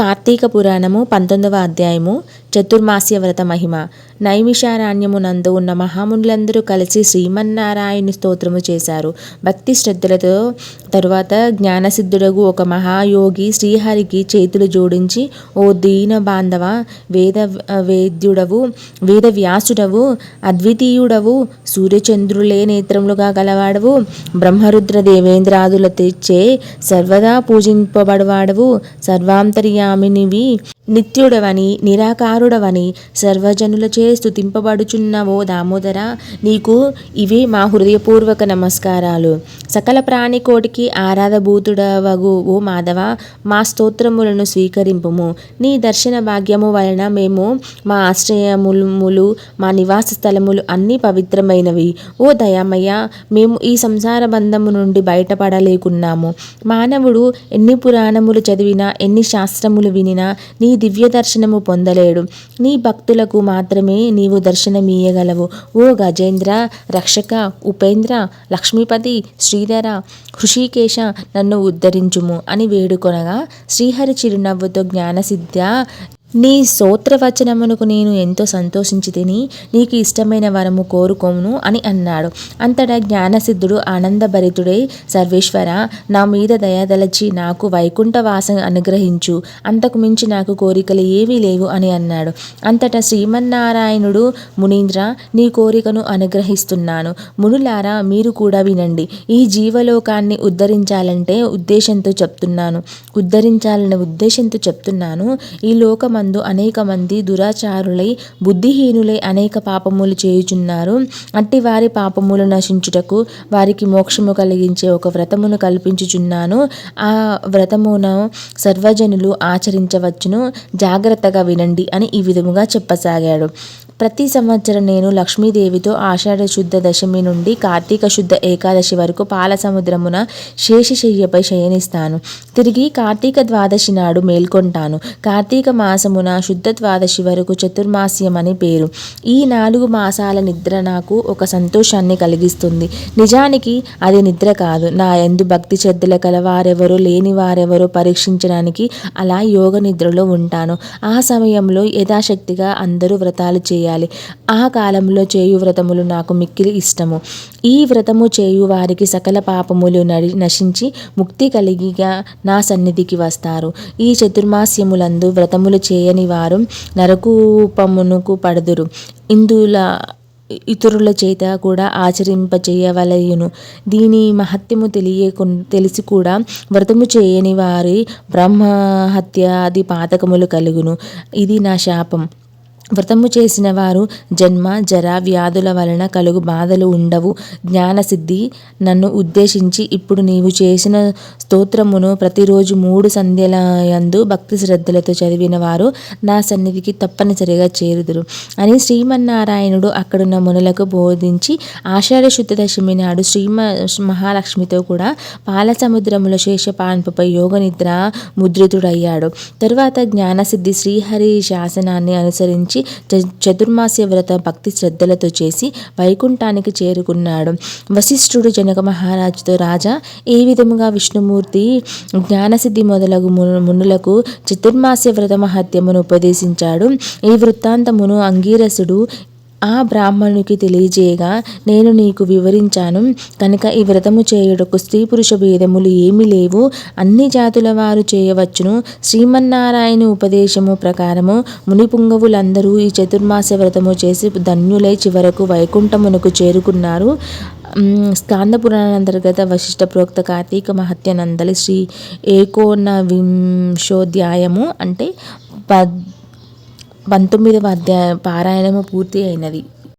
కార్తీక పురాణము పంతొమ్మిదవ అధ్యాయము చతుర్మాస్య వ్రత మహిమ. నైమిషారణ్యమునందు ఉన్న మహామునులందరూ కలిసి శ్రీమన్నారాయణ స్తోత్రము చేశారు. భక్తి శ్రద్ధలతో తరువాత జ్ఞానసిద్ధుడగు ఒక మహాయోగి శ్రీహరికి చేతులు జోడించి ఓ దీన బాంధవ వేద వేద్యుడవు వేద వ్యాసుడవు అద్వితీయుడవు సూర్యచంద్రులే నేత్రములుగా గలవాడవు బ్రహ్మరుద్ర దేవేంద్రాదుల తెచ్చే సర్వదా పూజింపబడవాడవు సర్వాంతర్యామినివి నిత్యుడవని నిరాకారుడవని సర్వజనులచే స్థుతింపబడుచున్నవో ఓ దామోదర నీకు ఇవి మా హృదయపూర్వక నమస్కారాలు. సకల ప్రాణికోటికి ఆరాధభూతుడవగు ఓ మాధవ మా స్తోత్రములను స్వీకరింపుము. నీ దర్శన భాగ్యము వలన మేము మా ఆశ్రయములు మా నివాస స్థలములు అన్నీ పవిత్రమైనవి. ఓ దయామయ్య మేము ఈ సంసార బంధము నుండి బయటపడలేకున్నాము. మానవుడు ఎన్ని పురాణములు చదివినా ఎన్ని శాస్త్రములు వినినా నీ దివ్య దర్శనము పొందలేడు. నీ భక్తులకు మాత్రమే నీవు దర్శనమీయగలవు ఓ గజేంద్ర రక్షక ఉపేంద్ర లక్ష్మీపతి శ్రీధర హృషికేశ నన్ను ఉద్ధరించుము అని వేడుకొనగా శ్రీహరి చిరునవ్వుతో జ్ఞానసిద్ధ నీ స్తోత్రవచనమునకు నేను ఎంతో సంతోషించి తిని నీకు ఇష్టమైన వరము కోరుకోమును అని అన్నాడు. అంతటా జ్ఞానసిద్ధుడు ఆనందభరితుడై సర్వేశ్వర నా మీద దయదలచి నాకు వైకుంఠవాసం అనుగ్రహించు. అంతకు మించి నాకు కోరికలు ఏవీ లేవు అని అన్నాడు. అంతటా శ్రీమన్నారాయణుడు మునీంద్ర నీ కోరికను అనుగ్రహిస్తున్నాను. మునులారా మీరు కూడా వినండి. ఈ జీవలోకాన్ని ఉద్ధరించాలంటే ఉద్దేశంతో చెప్తున్నాను. ఉద్ధరించాలనే ఉద్దేశంతో చెప్తున్నాను. ఈ లోకం మందు అనేక మంది దురాచారులై బుద్ధిహీనులై అనేక పాపములు చేయుచున్నారు. అట్టి వారి పాపములు నశించుటకు వారికి మోక్షము కలిగించే ఒక వ్రతమును కల్పించుచున్నాను. ఆ వ్రతమును సర్వజనులు ఆచరించవచ్చును. జాగ్రత్తగా వినండి అని ఈ విధముగా చెప్పసాగాడు. ప్రతి సంవత్సరం నేను లక్ష్మీదేవితో ఆషాఢ శుద్ధ దశమి నుండి కార్తీక శుద్ధ ఏకాదశి వరకు పాల సముద్రమున శేషశయ్యపై శయనిస్తాను. తిరిగి కార్తీక ద్వాదశి నాడు మేల్కొంటాను. కార్తీక మాసమున శుద్ధ ద్వాదశి వరకు చతుర్మాస్యం అని పేరు. ఈ నాలుగు మాసాల నిద్ర నాకు ఒక సంతోషాన్ని కలిగిస్తుంది. నిజానికి అది నిద్ర కాదు. నా ఎందు భక్తి శ్రద్ధల కలవారెవరో లేని వారెవరో పరీక్షించడానికి అలా యోగ నిద్రలో ఉంటాను. ఆ సమయంలో యథాశక్తిగా అందరూ వ్రతాలు చేయాలి. చేయాలి. ఆ కాలంలో చేయు వ్రతములు నాకు మిక్కిలి ఇష్టము. ఈ వ్రతము చేయు వారికి సకల పాపములు నడి నశించి ముక్తి కలిగిగా నా సన్నిధికి వస్తారు. ఈ చతుర్మాస్యములందు వ్రతములు చేయని వారు నరకూపమునకు పడదురు. ఇందుల ఇతరుల చేత కూడా ఆచరింప చేయవలయును దీని మహత్యము తెలియకు తెలిసి కూడా వ్రతము చేయని వారి బ్రహ్మహత్యాది పాతకములు కలుగును. ఇది నా శాపం. వ్రతము చేసిన వారు జన్మ జర వ్యాధుల వలన కలుగు బాధలు ఉండవు. జ్ఞానసిద్ధి నన్ను ఉద్దేశించి ఇప్పుడు నీవు చేసిన స్తోత్రమును ప్రతిరోజు మూడు సంధ్యల యందు భక్తి శ్రద్ధలతో చదివిన వారు నా సన్నిధికి తప్పనిసరిగా చేరుదురు. అని శ్రీమన్నారాయణుడు అక్కడున్న మునులకు బోధించి ఆషాఢ శుద్ధ దశమి నాడు శ్రీమ మహాలక్ష్మితో కూడా పాల సముద్రముల శేషపాన్పుపై యోగ నిద్ర ముద్రితుడయ్యాడు. తరువాత జ్ఞానసిద్ధి శ్రీహరి శాసనాన్ని అనుసరించి చతుర్మాసి చతుర్మాస్య వ్రత భక్తి శ్రద్ధలతో చేసి వైకుంఠానికి చేరుకున్నాడు. వశిష్ఠుడు జనక మహారాజుతో రాజా ఏ విధముగా విష్ణుమూర్తి జ్ఞానసిద్ధి మొదలగు మునులకు చతుర్మాస్య వ్రత మహత్యమును ఉపదేశించాడు. ఈ వృత్తాంతమును అంగీరసుడు ఆ బ్రాహ్మణునికి తెలియజేయగా నేను నీకు వివరించాను కనుక ఈ వ్రతము చేయుటకు స్త్రీ పురుష భేదములు ఏమీ లేవు. అన్ని జాతుల వారు చేయవచ్చును. శ్రీమన్నారాయణ ఉపదేశము ప్రకారము మునిపుంగవులందరూ ఈ చతుర్మాస వ్రతము చేసి ధన్యులై చివరకు వైకుంఠమునకు చేరుకున్నారు. స్కాంద పురాణాంతర్గత వశిష్ట ప్రోక్త కార్తీక మహత్య నందలి శ్రీ ఏకోన వింశోధ్యాయము అంటే పద్ పంతొమ్మిదవ అధ్యాయం పారాయణము పూర్తి అయినది.